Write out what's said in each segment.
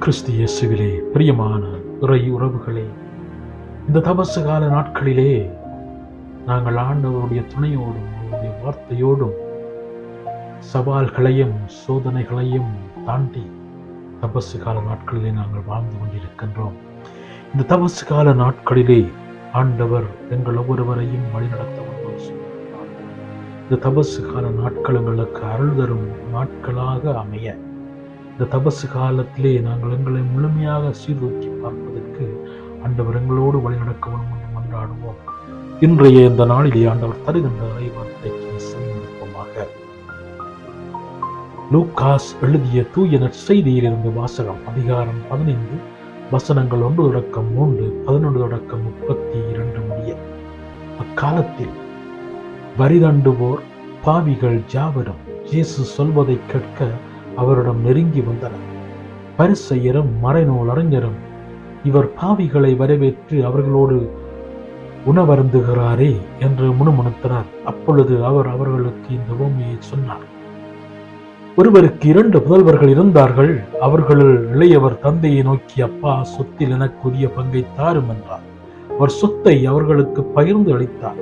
கிறிஸ்து இயேசுவிலே பிரியமான இறை உறவுகளே இந்த தபசு கால நாட்களிலே நாங்கள் ஆண்டவருடைய துணையோடும் அவருடைய வார்த்தையோடும் சவால்களையும் சோதனைகளையும் தாண்டி தபசு கால நாட்களிலே நாங்கள் வாழ்ந்து கொண்டிருக்கின்றோம். இந்த தபசு கால நாட்களிலே ஆண்டவர் எங்கள் ஒவ்வொருவரையும் வழிநடத்த இந்த தபசு கால நாட்கள் எங்களுக்கு அருள் தரும் நாட்களாக அமைய இந்த தபசு காலத்திலே நாங்கள் எங்களை முழுமையாக சீர்தூக்கி பார்ப்பதற்கு ஆண்டவர் எங்களோடு வழிநடக்க வேண்டும் மன்றாடுவோம். இன்றைய இந்த நாளிலே ஆண்டவர் தருகின்ற இறைவார்த்தைக்கு செவிமடுப்போமாக லூக்காஸ் எழுதிய தூய நற்செய்தியிலிருந்து வாசகம் அதிகாரம் பதினைந்து வசனங்கள் ஒன்று தொடக்கம் மூன்று பதினொன்று தொடக்கம் முப்பத்தி இரண்டு முடிய. அக்காலத்தில் வரிதண்டுவோர் பாவிகள் ஜாவரும் இயேசு சொல்வதை கேட்க அவரிடம் நெருங்கி வந்தனர் பரிசெயரும் மறைநூல் அறிஞரும் இவர் பாவிகளை வரவேற்று அவர்களோடு உணவருந்துகிறாரே என்று முணுமுணுத்தனர். அப்பொழுது அவர் அவர்களுக்கு இந்த உண்மையை சொன்னார். ஒருவருக்கு இரண்டு புதல்வர்கள் இருந்தார்கள். அவர்களுள் இளையவர் தந்தையை நோக்கி அப்பா சொத்தில் எனக்குரிய பங்கை தாரும் என்றார். அவர் சொத்தை அவர்களுக்கு பகிர்ந்து அளித்தார்.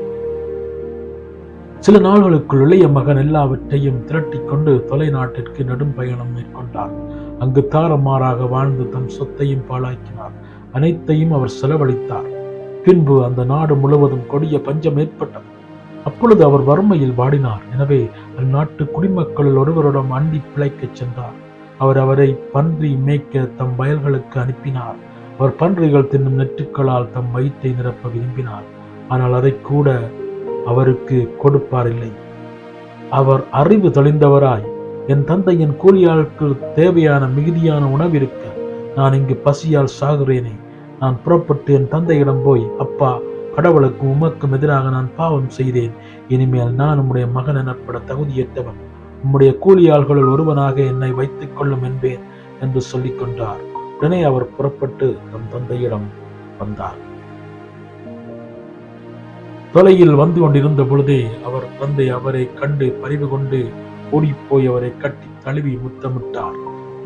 சில நாள்களுக்குள் இளைய மகன் எல்லாவற்றையும் திரட்டி கொண்டு தொலைநாட்டிற்கு நெடும் பயணம் மேற்கொண்டார் அங்கு தாரமாறாக வாழ்ந்து தம் சொத்தையும் பாழாக்கினார். அனைத்தையும் அவர் செலவழித்தார். பின்பு அந்த நாடு முழுவதும் கொடிய பஞ்சம் ஏற்பட்டது. அப்பொழுது அவர் வறுமையில் வாடினார். எனவே அந்நாட்டு குடிமக்களில் ஒருவரிடம் அண்டி பிழைக்கச் சென்றார். அவர் அவரை பன்றி மேய்க்க தம் வயல்களுக்கு அனுப்பினார். அவர் பன்றிகள் தின்னும் நெற்றுக்களால் தம் வயிற்றை நிரப்ப விரும்பினார். ஆனால் அதை கூட அவருக்கு கொடுப்பாரில்லை. அவர் அறிவு தெளிந்தவராய் என் தந்தையின் கூலியாளுக்கு தேவையான மிகுதியான உணவிருக்க நான் இங்கு பசியால் சாகுறேனே. நான் புறப்பட்டு என் தந்தையிடம் போய் அப்பா கடவுளுக்கு உமக்கும் எதிராக நான் பாவம் செய்தேன். இனிமேல் நான் உம்முடைய மகன் எனப்பட தகுதியற்றவன். உம்முடைய கூலியாள்களுள் ஒருவனாக என்னை வைத்துக் கொள்ளும் என்பேன் என்று சொல்லிக் கொண்டார் உடனே அவர் புறப்பட்டு தம் தந்தையிடம் வந்தார். தொலையில் வந்து கொண்டிருந்த பொழுதே அவர் தந்தை அவரை கண்டு பறிவு கொண்டு ஓடிப்போய் அவரை கட்டி தழுவி முத்தமிட்டார்.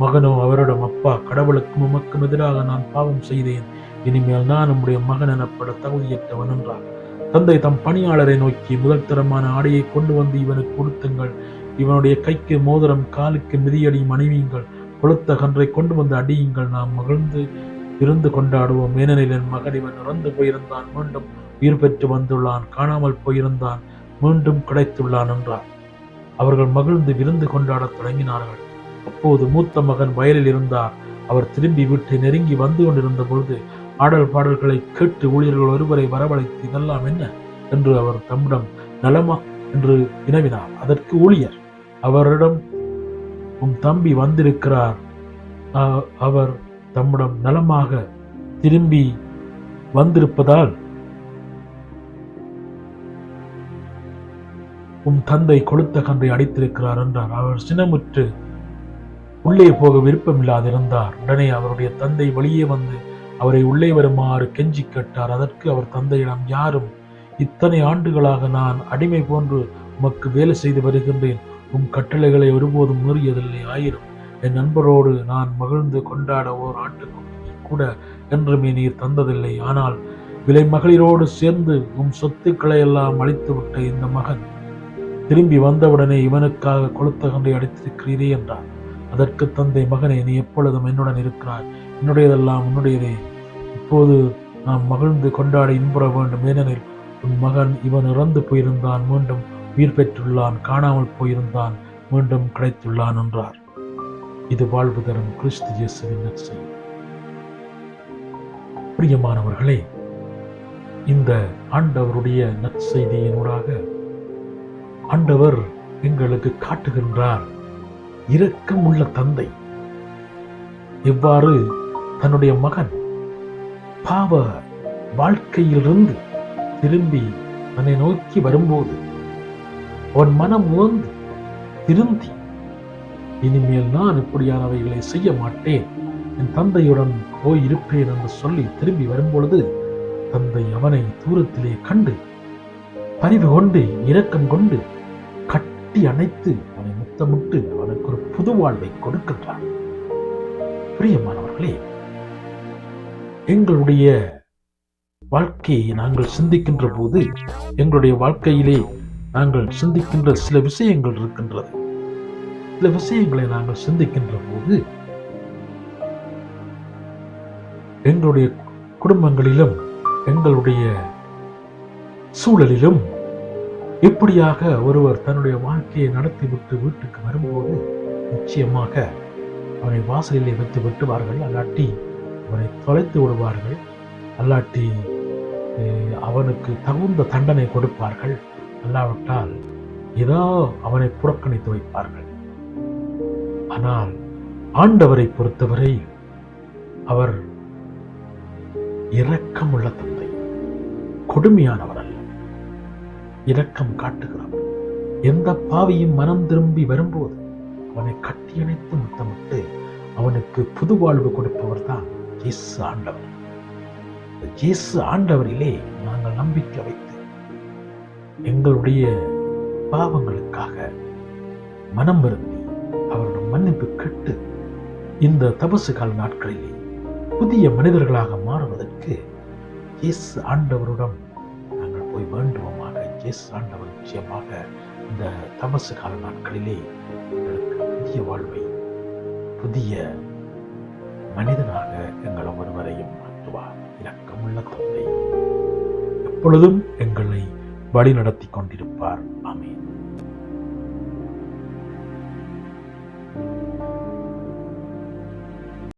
மகனோ அவரிடம் அப்பா கடவுளுக்கும் உமக்கும் எதிராக நான் பாவம் செய்தேன். இனிமேல் நான் நம்முடைய மகன் எனப்பட தகுதியற்றவன் என்றார். தந்தை தம் பணியாளரை நோக்கி முதல் தரமான ஆடையை கொண்டு வந்து இவனுக்கு கொடுத்துங்கள் இவனுடைய கைக்கு மோதிரம் காலுக்கு மிதியடி மனைவியுங்கள். கொளுத்த கன்றை கொண்டு வந்து அடியுங்கள். நாம் மகிழ்ந்து இருந்து கொண்டாடுவோம். ஏனெனில் என் மகன் இவன் இறந்து போயிருந்தான். மீண்டும் உயிர் பெற்று வந்துள்ளான் காணாமல் போயிருந்தான் மீண்டும் கிடைத்துள்ளான் என்றார். அவர்கள் மகிழ்ந்து விருந்து கொண்டாடத் தொடங்கினார்கள். அப்போது மூத்த மகன் வயலில் இருந்தார். அவர் திரும்பி வீட்டை நெருங்கி வந்து கொண்டிருந்த பொழுது ஆடல் பாடல்களை கேட்டு ஊழியர்கள் ஒருவரை வரவழைத்து இதெல்லாம் என்ன? என்று அவர் தம்மிடம் நலமா? என்று வினவினார். அதற்கு ஊழியர். அவரிடம் உன் தம்பி வந்திருக்கிறார். அவர் தம்மிடம் நலமாக திரும்பி வந்திருப்பதால் உன் தந்தை கொளுத்த கன்றை அடித்திருக்கிறார் என்றார். அவர் சினமுற்று உள்ளே போக விருப்பமில்லாதிருந்தார். உடனே அவருடைய தந்தை வெளியே வந்து அவரை உள்ளே வருமாறு கெஞ்சி கேட்டார். அதற்கு அவர் தந்தையிடம் யாரும் இத்தனை ஆண்டுகளாக நான் அடிமை போன்று உமக்கு வேலை செய்து வருகின்றேன். உம் கட்டளைகளை ஒருபோதும் மீறியதில்லை. ஆயிரும் என் நண்பரோடு நான் மகிழ்ந்து கொண்டாட ஓர் ஆட்டுக்குட்டியை கூட என்றுமே நீர் தந்ததில்லை. ஆனால் விலை மகளிரோடு சேர்ந்து உம் சொத்துக்களை எல்லாம் அழித்துவிட்ட இந்த மகன் திரும்பி வந்தவுடனே இவனுக்காக கொளுத்தகண்டை அடித்திருக்கிறீரே என்றார் அதற்கு தந்தை மகனே நீ எப்பொழுதும் என்னுடன் இருக்கிறாய்? என்னுடையதெல்லாம் உன்னுடையதே. இப்போது நாம் மகிழ்ந்து கொண்டாட இன்புற வேண்டும். ஏனெனில் உன் மகன் இவன் இறந்து போயிருந்தான் மீண்டும் உயிர் பெற்றுள்ளான் காணாமல் போயிருந்தான் மீண்டும் கிடைத்துள்ளான் என்றார். இது வாழ்வு தரும் கிறிஸ்து இயேசுவின் நற்செய்தி. பிரியமானவர்களே இந்த ஆண்டவருடைய நற்செய்தியினூடாக ஆண்டவர் எங்களுக்கு காட்டுகின்றார். இரக்கம் உள்ள தந்தை. இவ்வாறு தன்னுடைய மகன் பாவ வாழ்க்கையிலிருந்து திரும்பி தன்னை நோக்கி வரும்போது அவன் மனம் உவந்து திருந்தி இனிமேல் நான் இப்படியானவைகளை செய்ய மாட்டேன். என் தந்தையுடன் போய் இருப்பேன் என்று சொல்லி திரும்பி வரும்பொழுது தந்தை அவனை தூரத்திலே கண்டு பரிவு கொண்டு இரக்கம் கொண்டு கட்டி அணைத்து அவனை முத்தமிட்டு அவனுக்கு ஒரு புது வாழ்வை கொடுக்கின்றான் பிரியமானவர்களே எங்களுடைய வாழ்க்கையை நாங்கள் சிந்திக்கின்ற போது எங்களுடைய வாழ்க்கையிலே நாங்கள் சிந்திக்கின்ற சில விஷயங்கள் இருக்கின்றது. சில விஷயங்களை நாங்கள் சிந்திக்கின்ற போது எங்களுடைய குடும்பங்களிலும் எங்களுடைய சூழலிலும் இப்படியாக ஒருவர் தன்னுடைய வாழ்க்கையை நடத்திவிட்டு வீட்டுக்கு வரும்போது நிச்சயமாக அவனை வாசலிலே வைத்து விட்டுவார்கள். அல்லாட்டி அவனை தொலைத்து விடுவார்கள். அல்லாட்டி அவனுக்கு தகுந்த தண்டனை கொடுப்பார்கள். அல்லாவிட்டால் ஏதோ அவனை புறக்கணித்து வைப்பார்கள். ஆனால் ஆண்டவரை பொறுத்தவரை அவர் இரக்கமுள்ள தந்தை கொடுமையானவர். இரக்கம் காட்டுகிறான். எந்த பாவியும் மனம் திரும்பி வரும்போது அவனை கட்டியணைத்து முத்தமிட்டு அவனுக்கு புது வாழ்வு கொடுப்பவர் தான் இயேசு ஆண்டவர். இந்த இயேசு ஆண்டவரிலே நாங்கள் நம்பிக்கை வைத்து எங்களுடைய பாவங்களுக்காக மனம் வருந்தி அவருடைய மன்னிப்பு கேட்டு இந்த தபசு கால நாட்களிலே புதிய மனிதர்களாக மாறுவதற்கு இயேசு ஆண்டவருடன் நாங்கள் போய் வேண்டுவோமாக. இயேசு ஆண்டவர் நிச்சயமாக இந்த தபசு கால நாட்களிலே எங்களுக்கு புதிய வாழ்வை புதிய மனிதனாக எங்கள் ஒவ்வொருவரையும் மாற்றுவார். இரக்கமுள்ள தந்தை எப்பொழுதும் எங்களை வழி நடத்தி கொண்டிருப்பார். அமேன்